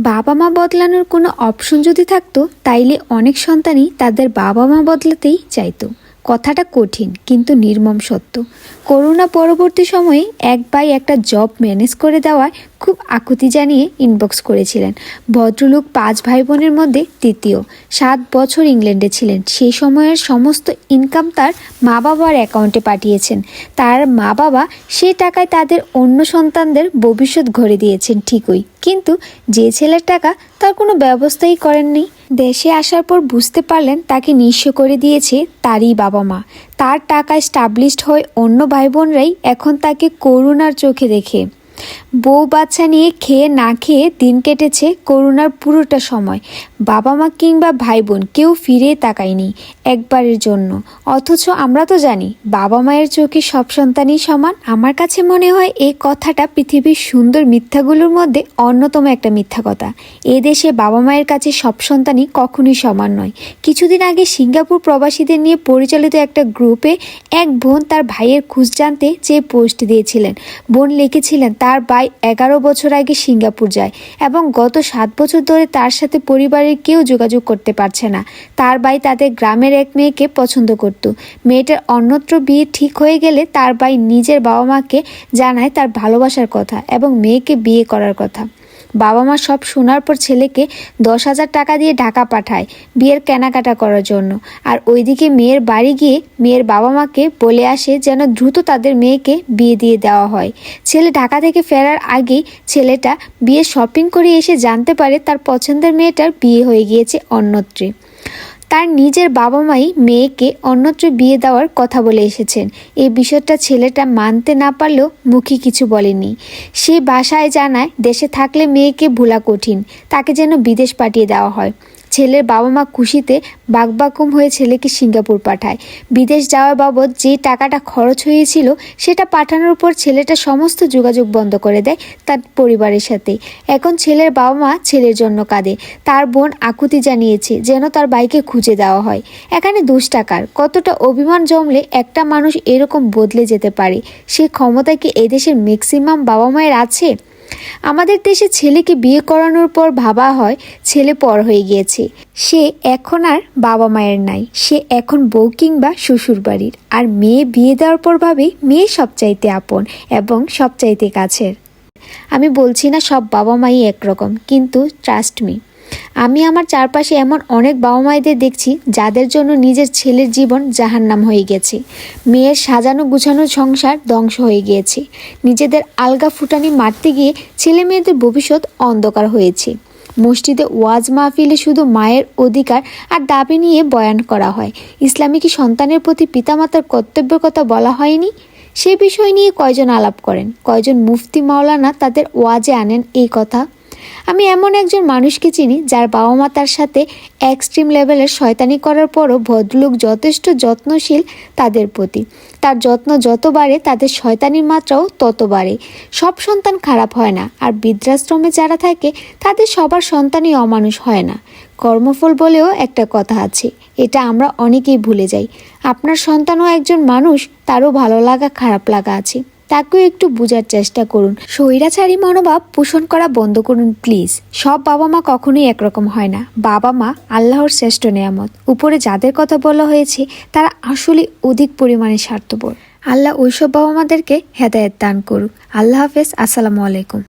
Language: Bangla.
বাবা মা বদলানোর কোনো অপশন যদি থাকতো, তাইলে অনেক সন্তানই তাদের বাবা মা বদলাতেই চাইতো। কথাটা কঠিন, কিন্তু নির্মম সত্য। করোনা পরবর্তী সময়ে এক বাই একটা জব ম্যানেজ করে দেওয়ায় খুব আকুতি জানিয়ে ইনবক্স করেছিলেন। ভদ্রলোক পাঁচ ভাই বোনের মধ্যে তৃতীয়। সাত বছর ইংল্যান্ডে ছিলেন। সেই সময়ের সমস্ত ইনকাম তার মা বাবার অ্যাকাউন্টে পাঠিয়েছেন। তার মা বাবা সে টাকায় তাদের অন্য সন্তানদের ভবিষ্যৎ ঘরে দিয়েছেন ঠিকই। কিন্তু যে ছেলের টাকা তার কোনো ব্যবস্থাই করেননি। দেশে আসার পর বুঝতে পারলেন তাকে নিঃস্ব করে দিয়েছে তারই বাবা মা। তার টাকা স্টাবলিশড হয়ে অন্য ভাই বোনরাই এখন তাকে করুণার চোখে দেখে। বউ বাচ্চা নিয়ে খেয়ে না খেয়ে দিন কেটেছে করুণার পুরোটা সময়। বাবা মা কিংবা ভাই বোন কেউ ফিরে তাকায়নি একবারের জন্য। অথচ আমরা তো জানি, বাবা মায়ের চোখে সব সন্তানই সমান। আমার কাছে মনে হয় এই কথাটা পৃথিবীর সুন্দর মিথ্যাগুলোর মধ্যে অন্যতম একটা মিথ্যা কথা। এ দেশে বাবা মায়ের কাছে সব সন্তানই কখনোই সমান নয়। কিছুদিন আগে সিঙ্গাপুর প্রবাসীদের নিয়ে পরিচালিত একটা গ্রুপে এক বোন তার ভাইয়ের খোঁজ জানতে যে পোস্ট দিয়েছিলেন। বোন লিখেছিলেন তার ভাই এগারো বছর আগে সিঙ্গাপুর যায় এবং গত সাত বছর ধরে তার সাথে পরিবারের কেউ যোগাযোগ করতে পারছে না। তার ভাই তাদের গ্রামের এক মেয়েকে পছন্দ করত। মেয়েটার অন্যত্র বিয়ে ঠিক হয়ে গেলে তার ভাই নিজের বাবা মাকে জানায় তার ভালোবাসার কথা এবং মেয়েকে বিয়ে করার কথা। বাবা মা সব শোনার পর ছেলেকে দশ হাজার টাকা দিয়ে ঢাকা পাঠায় বিয়ের কেনাকাটা করার জন্য। আর ওইদিকে মেয়ের বাড়ি গিয়ে মেয়ের বাবা মাকে বলে আসে যেন দ্রুত তাদের মেয়েকে বিয়ে দিয়ে দেওয়া হয়। ছেলে ঢাকা থেকে ফেরার আগেই ছেলেটা বিয়ে শপিং করে এসে জানতে পারে তার পছন্দের মেয়েটার বিয়ে হয়ে গিয়েছে অন্যত্রে। তার নিজের বাবা মাই মেয়েকে অন্যত্র বিয়ে দেওয়ার কথা বলে এসেছেন। এই বিষয়টা ছেলেটা মানতে না পারলেও মুখে কিছু বলেনি। সে বাসায় জানায়, দেশে থাকলে মেয়েকে ভোলা কঠিন। তাকে যেন বিদেশ পাঠিয়ে দেওয়া হয়। ছেলের বাবা মা খুশিতে বাকবাকুম হয়ে ছেলেকে সিঙ্গাপুর পাঠায়। বিদেশ যাওয়ার বাবদ যে টাকাটা খরচ হয়েছিল, সেটা পাঠানোর পর ছেলেটা সমস্ত যোগাযোগ বন্ধ করে দেয় তার পরিবারের সাথে। এখন ছেলের বাবা মা ছেলের জন্য কাঁদে। তার বোন আকুতি জানিয়েছে যেন তার বাইকে খুঁজে দেওয়া হয়। এখানে দুশ টাকার। কতটা অভিমান জমলে একটা মানুষ এরকম বদলে যেতে পারে? সে ক্ষমতা কি এদেশের ম্যাক্সিমাম বাবা মায়ের আছে? আমাদের দেশে ছেলেকে বিয়ে করানোর পর ভাবা হয়, ছেলে পর হয়ে গিয়েছে। সে এখন আর বাবা মায়ের নাই, সে এখন বউ কিংবা শ্বশুর বাড়ির। আর মেয়ে বিয়ে দেওয়ার পর ভাবে মেয়ে সবচাইতে আপন এবং সবচাইতে কাছের। আমি বলছি না সব বাবা মাই একরকম, কিন্তু ট্রাস্ট মি আমি আমার চারপাশে এমন অনেক বাবা মায়েদের দেখছি যাদের জন্য নিজের ছেলের জীবন জাহান্নাম হয়ে গেছে। মেয়ের সাজানো গুছানো সংসার ধ্বংস হয়ে গিয়েছে। নিজেদের আলগা ফুটানি মারতে গিয়ে ছেলে মেয়েদের ভবিষ্যৎ অন্ধকার হয়েছে। মসজিদে ওয়াজ মাহফিলে শুধু মায়ের অধিকার আর দাবি নিয়ে বয়ান করা হয়। ইসলামী কি সন্তানের প্রতি পিতামাতার কর্তব্যের কথা বলা হয়নি? সে বিষয় নিয়ে কয়জন আলাপ করেন? কয়জন মুফতি মাওলানা তাদের ওয়াজে আনেন এই কথা? আমি এমন একজন মানুষকে চিনি যার বাবা মা তার সাথে এক্সট্রিম লেভেলের শয়তানি করার পরও ভদ্রলোক যথেষ্ট যত্নশীল তাদের প্রতি। তার যত্ন যত বাড়ে, তাদের শয়তানির মাত্রাও তত বাড়ে। সব সন্তান খারাপ হয় না, আর বৃদ্ধাশ্রমে যারা থাকে, তাদের সবার সন্তানই অমানুষ হয় না। কর্মফল বলেও একটা কথা আছে, এটা আমরা অনেকেই ভুলে যাই। আপনার সন্তানও একজন মানুষ, তারও ভালো লাগা, খারাপ লাগা আছে। তাকেও একটু বোঝার চেষ্টা করুন। স্বৈরাচারী মনোভাব পোষণ করা বন্ধ করুন, প্লিজ। সব বাবা মা কখনোই একরকম হয় না। বাবা মা আল্লাহর শ্রেষ্ঠ নেয়ামত। উপরে যাদের কথা বলা হয়েছে, তারা আসলে অধিক পরিমাণে স্বার্থপর। আল্লাহ ওইসব বাবা মাদেরকে হেদায়ত দান করুক। আল্লাহ হাফেজ। আসসালামু আলাইকুম।